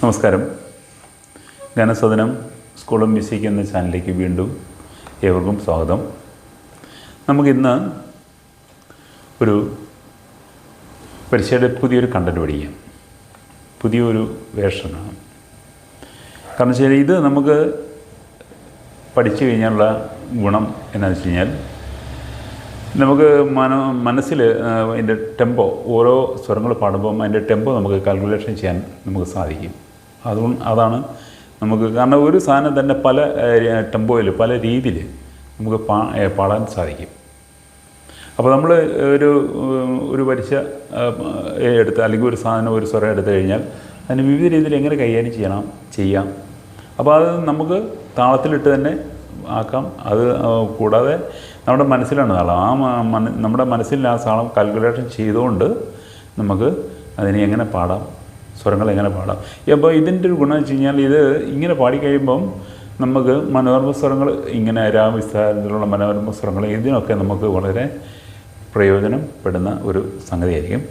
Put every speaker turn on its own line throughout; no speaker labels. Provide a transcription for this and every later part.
നമസ്കാരം. ഗാനസദനം സ്കൂളും മ്യൂസിക് എന്ന ചാനലിലേക്ക് വീണ്ടും ഏവർക്കും സ്വാഗതം. നമുക്കിന്ന് ഒരു പരീക്ഷയുടെ പുതിയൊരു കണ്ടന്റ് പഠിക്കാം. പുതിയൊരു വേർഷനാണ് കാരണം വെച്ചാൽ ഇത് നമുക്ക് പഠിച്ചു കഴിഞ്ഞാലുള്ള ഗുണം എന്നാന്ന് വെച്ച് കഴിഞ്ഞാൽ നമുക്ക് മന മനസ്സിൽ അതിന്റെ ടെമ്പോ ഓരോ സ്വരങ്ങൾ പാടുമ്പം അതിന്റെ ടെമ്പോ നമുക്ക് കാൽക്കുലേഷൻ ചെയ്യാൻ നമുക്ക് സാധിക്കും. അതുകൊണ്ട് അതാണ് നമുക്ക് കാരണം ഒരു സാധനം തന്നെ പല ടെമ്പോയിൽ പല രീതിയിൽ നമുക്ക് പാ പാടാൻ സാധിക്കും. അപ്പോൾ നമ്മൾ ഒരു ഒരു പരീക്ഷ എടുത്ത് അല്ലെങ്കിൽ ഒരു സാധനം ഒരു സ്വരം എടുത്തു കഴിഞ്ഞാൽ അതിന് വിവിധ രീതിയിൽ എങ്ങനെ കൈകാര്യം ചെയ്യണം ചെയ്യാം. അപ്പോൾ അത് നമുക്ക് താളത്തിലിട്ട് തന്നെ ആക്കാം. അത് കൂടാതെ നമ്മുടെ മനസ്സിലാണ് താളം. ആ നമ്മുടെ മനസ്സിൽ ആ താളം കാൽക്കുലേഷൻ ചെയ്തുകൊണ്ട് നമുക്ക് അതിനെ എങ്ങനെ പാടാം. സ്വരങ്ങൾ എങ്ങനെ പാടാം അപ്പോൾ ഇതിന്റെ ഒരു ഗുണം വെച്ച് കഴിഞ്ഞാൽ ഇത് ഇങ്ങനെ പാടിക്കഴിയുമ്പം നമുക്ക് മനോരമ സ്വരങ്ങൾ ഇങ്ങനെ രാമവിസ്താരത്തിലുള്ള മനോരമ സ്വരങ്ങൾ ഇതിനൊക്കെ നമുക്ക് വളരെ പ്രയോജനപ്പെടുന്ന ഒരു സംഗതിയായിരിക്കും.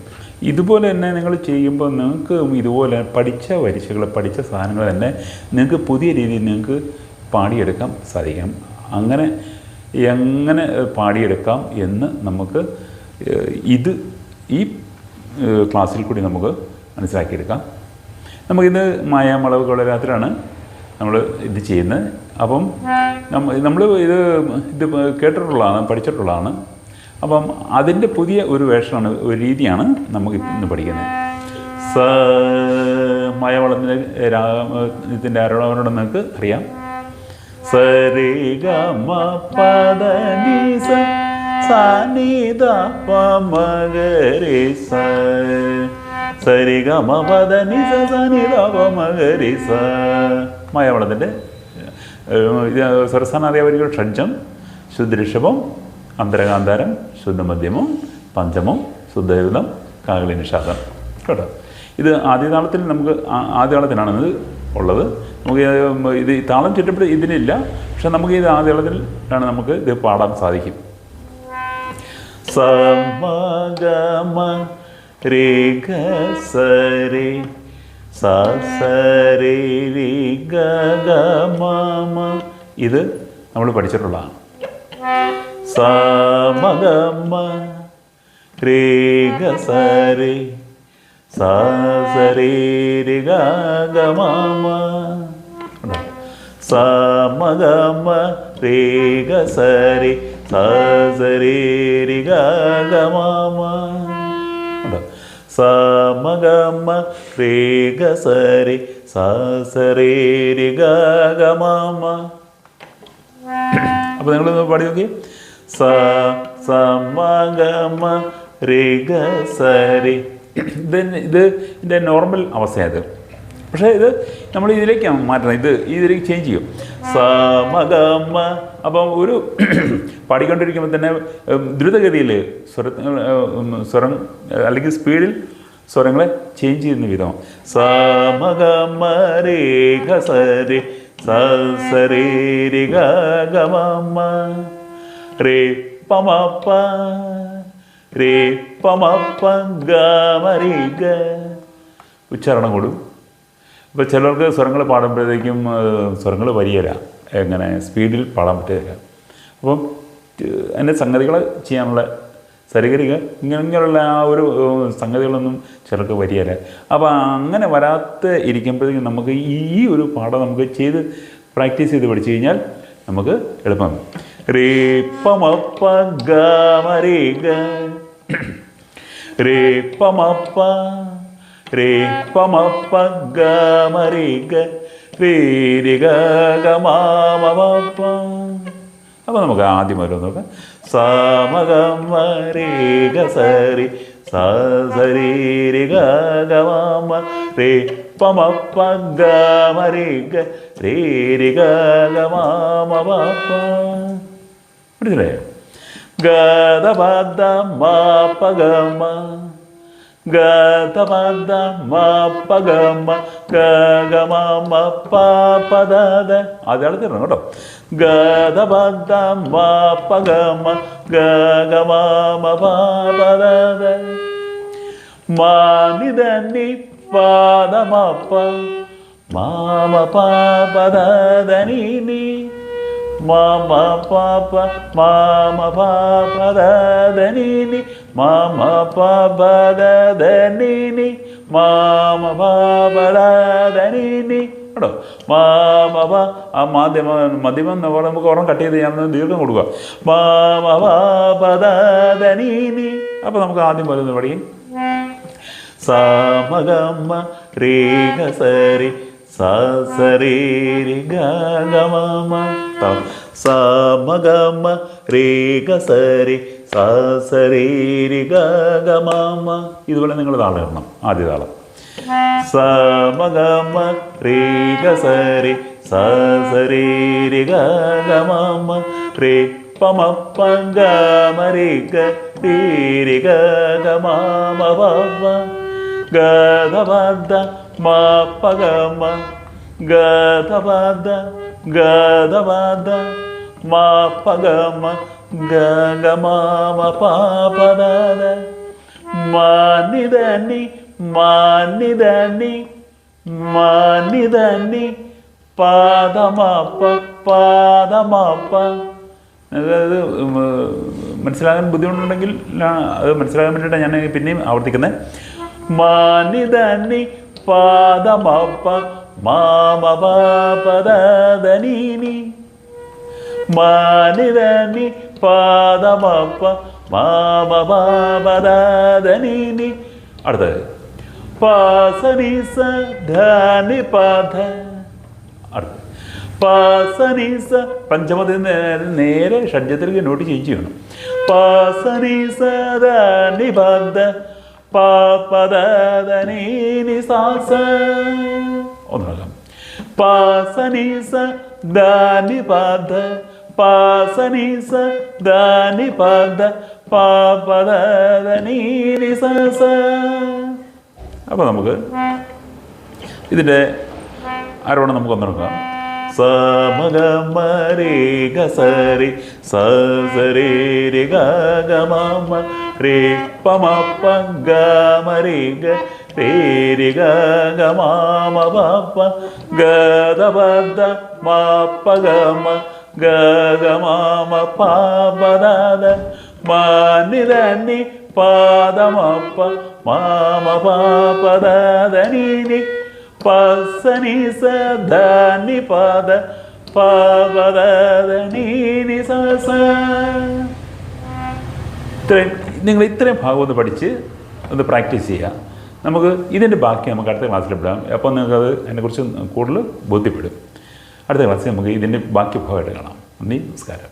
ഇതുപോലെ തന്നെ നിങ്ങൾ ചെയ്യുമ്പോൾ നിങ്ങൾക്ക് ഇതുപോലെ പഠിച്ച വരിശകൾ പഠിച്ച സാധനങ്ങൾ തന്നെ നിങ്ങൾക്ക് പുതിയ രീതിയിൽ നിങ്ങൾക്ക് പാടിയെടുക്കാൻ സാധിക്കും. അങ്ങനെ എങ്ങനെ പാടിയെടുക്കാം എന്ന് നമുക്ക് ഇത് ഈ ക്ലാസ്സിൽ കൂടി നമുക്ക് മനസ്സിലാക്കിയെടുക്കാം. നമുക്കിത് മായാമളവ് രാത്രിയാണ് നമ്മൾ ഇത് ചെയ്യുന്നത്. അപ്പം നമ്മൾ ഇത് ഇത് കേട്ടിട്ടുള്ളതാണ് പഠിച്ചിട്ടുള്ളതാണ്. അപ്പം അതിന്റെ പുതിയ ഒരു വേഷമാണ് ഒരു രീതിയാണ് നമുക്ക് ഇന്ന് പഠിക്കുന്നത്. സ മയവളത്തിന്റെ ഇതിന്റെ ആരോടോട് നിങ്ങൾക്ക് അറിയാം. സരിഗമ ഗ മ പദ നി സ സാനിദ സ. സരി ഗ മ സ സ നി മയവളത്തിന്റെ സ്വരസ്ഥാനാറിയവരികൾ ഷഡ്ജം അന്തരകാന്താരം ശുദ്ധമധ്യമം പഞ്ചമം ശുദ്ധയുതം കാകളി നിഷാദം. കേട്ടോ? ഇത് ആദ്യ താളത്തിൽ നമുക്ക് ആ- ആദ്യ താളത്തിനാണ് ഇത് ഉള്ളത്. നമുക്ക് ഇത് താളം ചുറ്റപ്പെട്ട് ഇതിനില്ല. പക്ഷെ നമുക്ക് ഇത് ആദ്യ താളത്തിലാണ് നമുക്ക് ഇത് പാടാൻ സാധിക്കും. സമഗമ രേ ഗ സരി സ സരി രി ഗ ഗ മ മ ഇത് നമ്മൾ പഠിച്ചിട്ടുള്ളതാണ്. സമഗമ രേ ഗ സരി സ സരി രി ഗ ഗ മ മ സ മ ഗ മ രേ ഗ സരി സ സരി രി ഗ ഗ മ മ? സമഗമ രേ ഗ സരി സ സരി രി ഗ ഗ മ മ അപ്പോൾ നിങ്ങളൊന്ന് പാടി നോക്കി. സ സമഗമ രേ സരി ഇത് ഇത് ഇതിന്റെ നോർമൽ അവസ്ഥയത് പക്ഷേ ഇത് നമ്മൾ ഇതിലേക്ക് മാറ്റണം. ഇത് ഇതിലേക്ക് ചേഞ്ച് ചെയ്യും. സമഗമ. അപ്പം ഒരു പാടിക്കൊണ്ടിരിക്കുമ്പോൾ തന്നെ ദ്രുതഗതിയിൽ സ്വര സ്വരം അല്ലെങ്കിൽ സ്പീഡിൽ സ്വരങ്ങളെ ചേഞ്ച് ചെയ്യുന്ന വിധം. സമഗമ രേ ഗ സരി സ സരി രി പമപ്പ രേ പ മ പ ഗ മ രി ഗ. ഉച്ചാരണം കൂടും. ഇപ്പോൾ ചിലർക്ക് സ്വരങ്ങൾ പാടുമ്പോഴത്തേക്കും സ്വരങ്ങൾ വരികയില്ല. എങ്ങനെ? സ്പീഡിൽ പാടാൻ പറ്റുകയില്ല. അപ്പം അതിന്റെ സംഗതികൾ ചെയ്യാനുള്ള സരികരിക ഇങ്ങനെ ഇങ്ങനെയുള്ള ആ ഒരു സംഗതികളൊന്നും ചിലർക്ക് വരികയില്ല. അപ്പോൾ അങ്ങനെ വരാത്ത ഇരിക്കുമ്പോഴത്തേക്കും നമുക്ക് ഈ ഒരു പാഠം നമുക്ക് ചെയ്ത് പ്രാക്ടീസ് ചെയ്ത് പഠിച്ചു കഴിഞ്ഞാൽ നമുക്ക് എളുപ്പം. റേ ഗ മ രേ ഗ. രേ പ. മ പ രേ പ മ പ ഗ മ രേ ഗ രേ രി ഗ ഗ മ മ മ പ അപ്പോൾ നമുക്ക് ആദ്യം വരും നോക്കാം സ മ ഗ മ രേ ഗ സ രി സ സ രി രി ഗ ഗ മ മ രേ പ മ പ ഗ മ രേ ഗ രേ രി ഗ ഗ മ മ മ പ മനസ്സിലായോ ഗദ പദ മ പ ഗ മപ്പഗമ ഗഗമ പദ ആദ്യം തരണം കേട്ടോ. ഗദ മപ്പഗമ ഗഗമ പ ഗ മ മാമ ഗ മ മ പ പ ദ ദ മാനിത നി. പാദ മാമ പാപ മാമ പാപദനി മാമ പാപദനി മാമ പാപദനി കേട്ടോ മാമ ആ മാധ്യമ മധ്യമം എന്ന് പറയുമ്പോൾ നമുക്ക് കട്ട് ചെയ്ത് ഞാൻ ദീർഘം കൊടുക്കുക മാമ പാപദനി അപ്പോൾ നമുക്ക് ആദ്യം ഒന്ന് പഠിക്കും സാമഗമ രേഖ സരി സരി ഗമ സാമഗമ രേഖ സരി സരി ഗമ ഇതുപോലെ നിങ്ങൾ താളം ഇടണം ആദ്യ താളം. സമഗമ രേഖ സരി സരി ഗമ രേ പമ പങ്കമ രേഖ രീരി ഗമ ഗദപദ മാപ്പഗമ ഗദപദ ഗദപദ മാപ്പഗമ ഗഗമാമ പാപദ മാനിതനി മാനിദനി മാനിദനി പാദമാപ്പ പാദമാപ്പ. അതായത് മനസ്സിലാകാൻ ബുദ്ധിമുട്ടുണ്ടെങ്കിൽ അത് മനസ്സിലാകാൻ വേണ്ടിയിട്ടാണ് ഞാൻ പിന്നെയും ആവർത്തിക്കുന്നത് മാനിതനി പാദമപ്പ മാമപാപദനീനി മാനിതനി പാദമപ്പ മാമപാപദനീനി അടുത്തത്. സ ധനി പാദ അടുത്തത്. പാസനീസ പഞ്ചമത്തിൽ നേരെ ഷഡ്ജത്തിലേക്ക് നോട്ട് ചേഞ്ച് ചെയ്യണം പാസനീസ ധനി ധാനി പാദ പാദ പാപദനീനി നമുക്ക് ഇതിന്റെ ആരോണം നമുക്ക് ഒന്നെടുക്കാം സമഗമരി ഗസരി സരി ഗമ രേ പമ പഗമരി ഗ രേ ഗമ പ ഗദബദ മാപ്പഗമ ഗഗമാമ പാപദ മാനിദനി പാദമപ്പ മാമ പാപദനീനി പസനി സദാനി പാദ പാപദനീനി സസ ഇത്രയും നിങ്ങൾ ഇത്രയും ഭാഗം ഒന്ന് പഠിച്ച് ഒന്ന് പ്രാക്ടീസ് ചെയ്യുക. നമുക്ക് ഇതിന്റെ ബാക്കി നമുക്ക് അടുത്ത ക്ലാസ്സിൽ വിടാം അപ്പോൾ നിങ്ങൾക്കത് അതിനെക്കുറിച്ച് കൂടുതൽ ബോധ്യപ്പെടും. അടുത്ത ക്ലാസ്സിൽ നമുക്ക് ഇതിന്റെ ബാക്കി ഭാഗമായിട്ട് കാണാം. നന്ദി നമസ്കാരം.